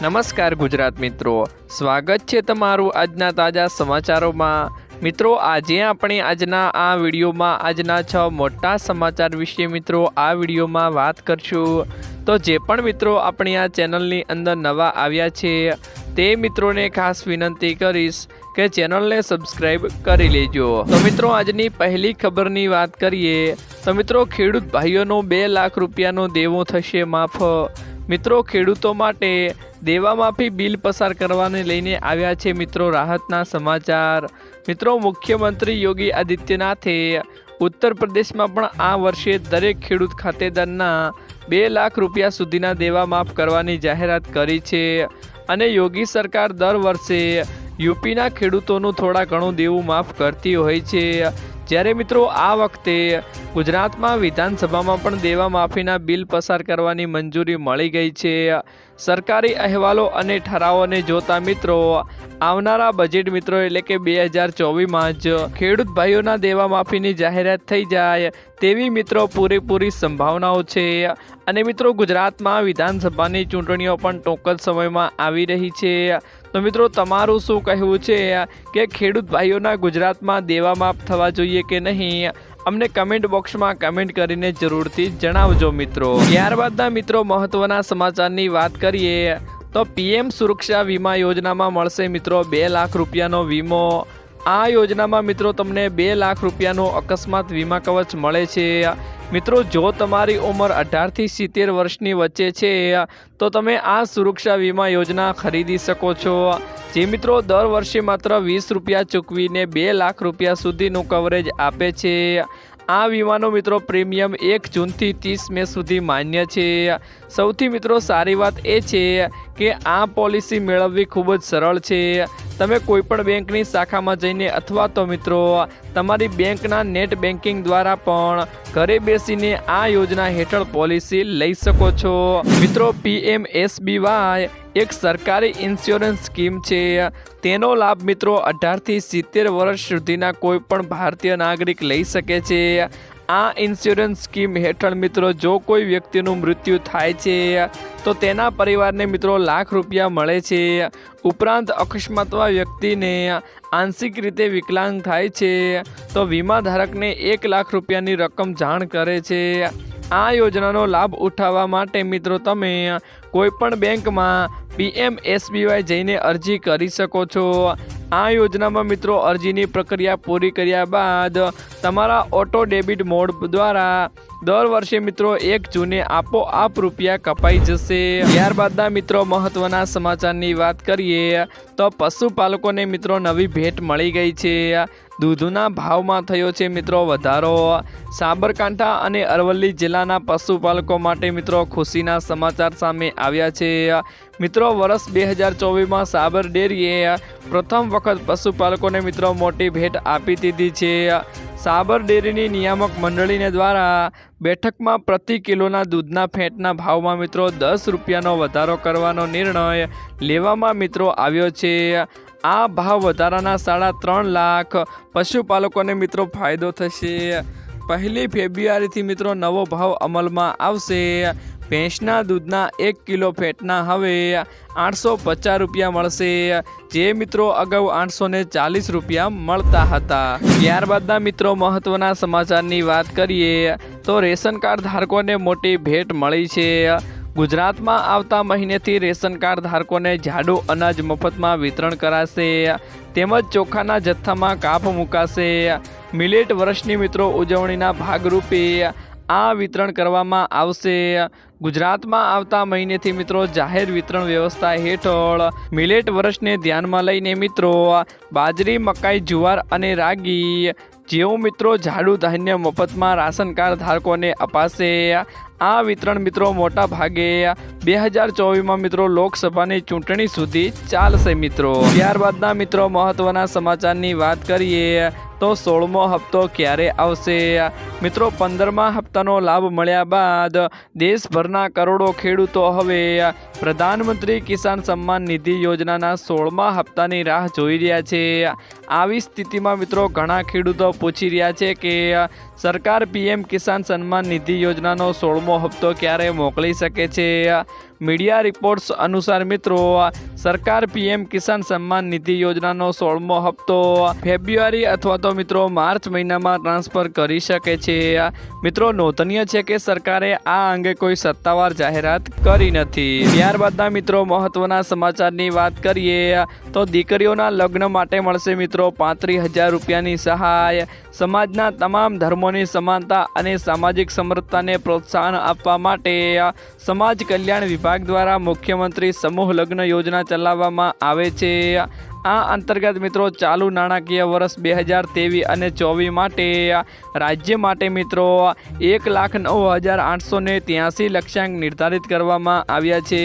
નમસ્કાર ગુજરાત મિત્રો. સ્વાગત છે તમારું આજના તાજા સમાચારોમાં. મિત્રો, આજે આપણે આજના આ વિડીયોમાં આજના છ મોટા સમાચાર વિશે મિત્રો આ વિડીયોમાં વાત કરશું. તો જે પણ મિત્રો આપણી આ ચેનલની અંદર નવા આવ્યા છે, તે મિત્રોને ખાસ વિનંતી કરીશ કે ચેનલને સબસ્ક્રાઈબ કરી લેજો. તો મિત્રો, આજની પહેલી ખબરની વાત કરીએ, તો મિત્રો, ખેડૂત ભાઈઓનો બે લાખ રૂપિયાનો દેવો થશે માફ. મિત્રો, ખેડૂતો માટે દેવા માફી બિલ પસાર કરવાને લઈને આવ્યા છે મિત્રો રાહતના સમાચાર. મિત્રો મુખ્યમંત્રી યોગી આદિત્યનાથે ઉત્તર પ્રદેશમાં પણ આ વર્ષે દરેક ખેડૂત ખાતેદારના બે લાખ રૂપિયા સુધીના દેવા માફ કરવાની જાહેરાત કરી છે અને યોગી સરકાર દર વર્ષે યુપીના ખેડૂતોનું થોડા ઘણું દેવું માફ કરતી હોય છે. જ્યારે મિત્રો આ વખતે ગુજરાતમાં વિધાનસભામાં પણ દેવા માફીના બિલ પસાર કરવાની મંજૂરી મળી ગઈ છે. સરકારી અહેવાલો અને ઠરાવોને જોતા મિત્રો, આવનારા બજેટ મિત્રો એટલે કે બે હજાર ચોવીસમાં જ ખેડૂત ભાઈઓના દેવા માફીની જાહેરાત થઈ જાય તેવી મિત્રો પૂરેપૂરી સંભાવનાઓ છે. અને મિત્રો, ગુજરાતમાં વિધાનસભાની ચૂંટણીઓ પણ ટૂંક જ સમયમાં આવી રહી છે. તો મિત્રો, તમારું શું કહેવું છે કે ખેડૂત ભાઈઓના ગુજરાતમાં દેવા માફ થવા જોઈએ કે નહીં? અમને કમેન્ટ બોક્સમાં કમેન્ટ કરીને જરૂરથી જણાવજો મિત્રો. ત્યારબાદના મિત્રો મહત્વના સમાચારની વાત કરીએ, તો પીએમ સુરક્ષા વીમા યોજનામાં મળશે મિત્રો બે લાખ રૂપિયાનો વીમો. આ યોજનામાં મિત્રો તમને બે લાખ રૂપિયાનો અકસ્માત વીમા કવચ મળે છે. મિત્રો, જો તમારી ઉંમર અઢારથી સિત્તેર વર્ષની વચ્ચે છે, તો તમે આ સુરક્ષા વીમા યોજના ખરીદી શકો છો. જે મિત્રો દર વર્ષે માત્ર વીસ રૂપિયા ચૂકવીને બે લાખ રૂપિયા સુધીનું કવરેજ આપે છે. આ વીમાનો મિત્રો પ્રીમિયમ એક જૂનથી ત્રીસ મે સુધી માન્ય છે. સૌથી મિત્રો સારી વાત એ છે કે આ પોલિસી મેળવવી ખૂબ જ સરળ છે. તમે કોઈપણ બેંકની શાખામાં જઈને અથવા તો મિત્રો, તમારી બેંકના નેટ બેન્કિંગ દ્વારા પણ ઘરે બેસીને આ યોજના હેઠળ પોલિસી લઈ શકો છો. મિત્રો પીએમ એસબીવાય એક સરકારી ઇન્સ્યોરન્સ સ્કીમ છે. તેનો લાભ મિત્રો અઢારથી સિત્તેર વર્ષ સુધીના કોઈ પણ ભારતીય નાગરિક લઈ શકે છે. આ ઇન્સ્યોરન્સ સ્કીમ હેઠળ મિત્રો જો કોઈ વ્યક્તિનું મૃત્યુ થાય છે, તો તેના પરિવારને મિત્રો લાખ રૂપિયા મળે છે. ઉપરાંત અકસ્માતમાં વ્યક્તિને આંશિક રીતે વિકલાંગ થાય છે, તો વીમા ધારકને એક લાખ રૂપિયાની રકમ જાણ કરે છે. આ યોજનાનો લાભ ઉઠાવવા માટે મિત્રો તમે કોઈપણ બેંકમાં પીએમ એસબીવાય જઈને અરજી કરી શકો છો. આ યોજનામાં મિત્રો અરજીની પ્રક્રિયા પૂરી કર્યા બાદ તમારા ઓટો ડેબિટ મોડ દ્વારા દર વર્ષે મિત્રો એક જૂને આપોઆપ રૂપિયા કપાઈ જશે. ત્યારબાદના મિત્રો મહત્વના સમાચારની વાત કરીએ તો પશુપાલકોને મિત્રો નવી ભેટ મળી ગઈ છે. દૂધના ભાવમાં થયો છે મિત્રો વધારો. સાબરકાંઠા અને અરવલ્લી જિલ્લાના પશુપાલકો માટે મિત્રો ખુશીના સમાચાર સામે આવ્યા છે. મિત્રો, વર્ષ બે હજાર ચોવીસમાં સાબર ડેરીએ પ્રથમ વખત પશુપાલકોને મિત્રો મોટી ભેટ આપી દીધી છે. સાબર ડેરીની નિયામક મંડળીને દ્વારા બેઠકમાં પ્રતિ કિલોના દૂધના ફેટના ભાવમાં મિત્રો દસ રૂપિયાનો વધારો કરવાનો નિર્ણય લેવામાં મિત્રો આવ્યો છે. આ ભાવ વધારાના સાડા ત્રણ લાખ પશુપાલકોને મિત્રો ફાયદો થશે. પહેલી ફેબ્રુઆરીથી મિત્રો નવો ભાવ અમલમાં આવશે. ભેંસના દૂધના એક કિલો ફેટના હવે આઠસો પચાસ રૂપિયા મળશે. જે મિત્રો અગાઉ આઠસો ને ચાલીસ રૂપિયા મળતા હતા. ત્યારબાદના મિત્રો મહત્વના સમાચારની વાત કરીએ, તો રેશન કાર્ડ ધારકોને મોટી ભેટ મળી છે. ગુજરાતમાં આવતા મહિનેથી રેશન કાર્ડ ધારકોને જાડુ અનાજ મફતમાં વિતરણ કરાશે. તેમજ ચોખાના જથ્થામાં કાપ મુકાશે. મિલેટ વર્ષની મિત્રો ઉજવણીના ભાગરૂપે આ વિતરણ કરવામાં આવશે. ગુજરાતમાં આવતા મહિનેથી મિત્રો જાહેર વિતરણ વ્યવસ્થા હેઠળ મિલેટ વર્ષને ધ્યાનમાં લઈને મિત્રો બાજરી, મકાઈ, જુવાર અને રાગી જેઓ મિત્રો ઝાડુ, ધાન્ય, મફતમાં રાશન કાર્ડ ધારકોને અપાશે. આ વિતરણ મિત્રો મોટા ભાગે બે હજાર ચોવીસમાં મિત્રો લોકસભાની ચૂંટણી સુધી ચાલશે મિત્રો. ત્યારબાદના મિત્રો મહત્વના સમાચારની વાત કરીએ. તો સોળમો હપ્તો ક્યારે આવશે? મિત્રો, પંદરમા હપ્તાનો લાભ મળ્યા બાદ દેશભરના કરોડો ખેડૂતો હવે પ્રધાનમંત્રી કિસાન સન્માન નિધિ યોજનાના સોળમા હપ્તાની રાહ જોઈ રહ્યા છે. આવી સ્થિતિમાં મિત્રો ઘણા ખેડૂતો પૂછી રહ્યા છે કે સરકાર પીએમ કિસાન સન્માન નિધિ યોજનાનો સોળમો હપ્તો ક્યારે મોકલી શકે છે? મીડિયા રિપોર્ટ્સ અનુસાર મિત્રો, સરકાર પીએમ કિસાન સન્માન નિધિ યોજનાનો સોળમો હપ્તો ફેબ્રુઆરી અથવા તો મિત્રો માર્ચ મહિનામાં ટ્રાન્સફર કરી શકે છે. મિત્રો, નોંધનીય છે કે સરકારે આ અંગે કોઈ સત્તાવાર જાહેરાત કરી નથી. ત્યારબાદના મિત્રો, મહત્વના સમાચારની વાત કરીએ, તો દીકરીઓના લગ્ન માટે મળશે મિત્રો પાંત્રીસ હજાર રૂપિયાની સહાય. સમાજના તમામ ધર્મોની સમાનતા અને સામાજિક સમૃદ્ધતાને પ્રોત્સાહન આપવા માટે, સમાજ કલ્યાણ વિભાગ દ્વારા મુખ્યમંત્રી સમૂહ લગ્ન યોજના ચલાવવામાં આવે છે. આ અંતર્ગત મિત્રો, ચાલુ નાણાકીય વર્ષ બે હજાર ત્રેવીસ અને ચોવીસ માટે રાજ્ય માટે મિત્રો, એક લાખ નવ હજાર આઠસો ને ત્યાંસી લક્ષ્યાંક નિર્ધારિત કરવામાં આવ્યા છે.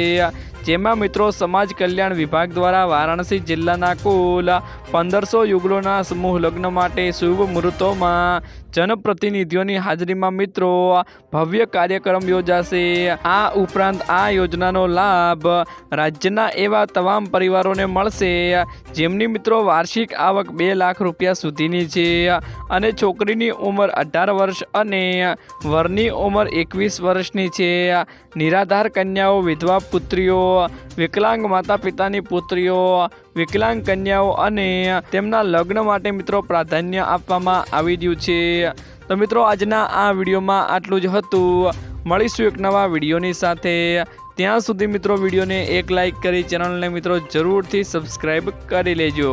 જેમાં મિત્રો, સમાજ કલ્યાણ વિભાગ દ્વારા વારાણસી જિલ્લાના કુલ પંદરસો યુગલોના સમૂહ લગ્ન માટે શુભ મુહૂર્તોમાં જનપ્રતિનિધિઓની હાજરીમાં મિત્રો ભવ્ય કાર્યક્રમ યોજાશે. આ ઉપરાંત આ યોજનાનો લાભ રાજ્યના એવા તમામ પરિવારોને મળશે, જેમની મિત્રો વાર્ષિક આવક બે લાખ રૂપિયા સુધીની છે અને છોકરીની ઉંમર અઢાર વર્ષ અને વરની ઉંમર એકવીસ વર્ષની છે. નિરાધાર કન્યાઓ, વિધવા પુત્રીઓ, વિકલાંગ માતા પિતાની પુત્રીઓ વિકલાંગ કન્યાઓ અને તેમના લગ્ન માટે મિત્રો પ્રાધાન્ય આપવામાં આવી રહ્યું છે. તો મિત્રો, આજના આ વિડીયોમાં આટલું જ હતું. મળીશું એક નવા વિડીયોની સાથે. ત્યાં સુધી મિત્રો વિડીયોને એક લાઇક કરી ચેનલને મિત્રો જરૂરથી સબસ્ક્રાઈબ કરી લેજો.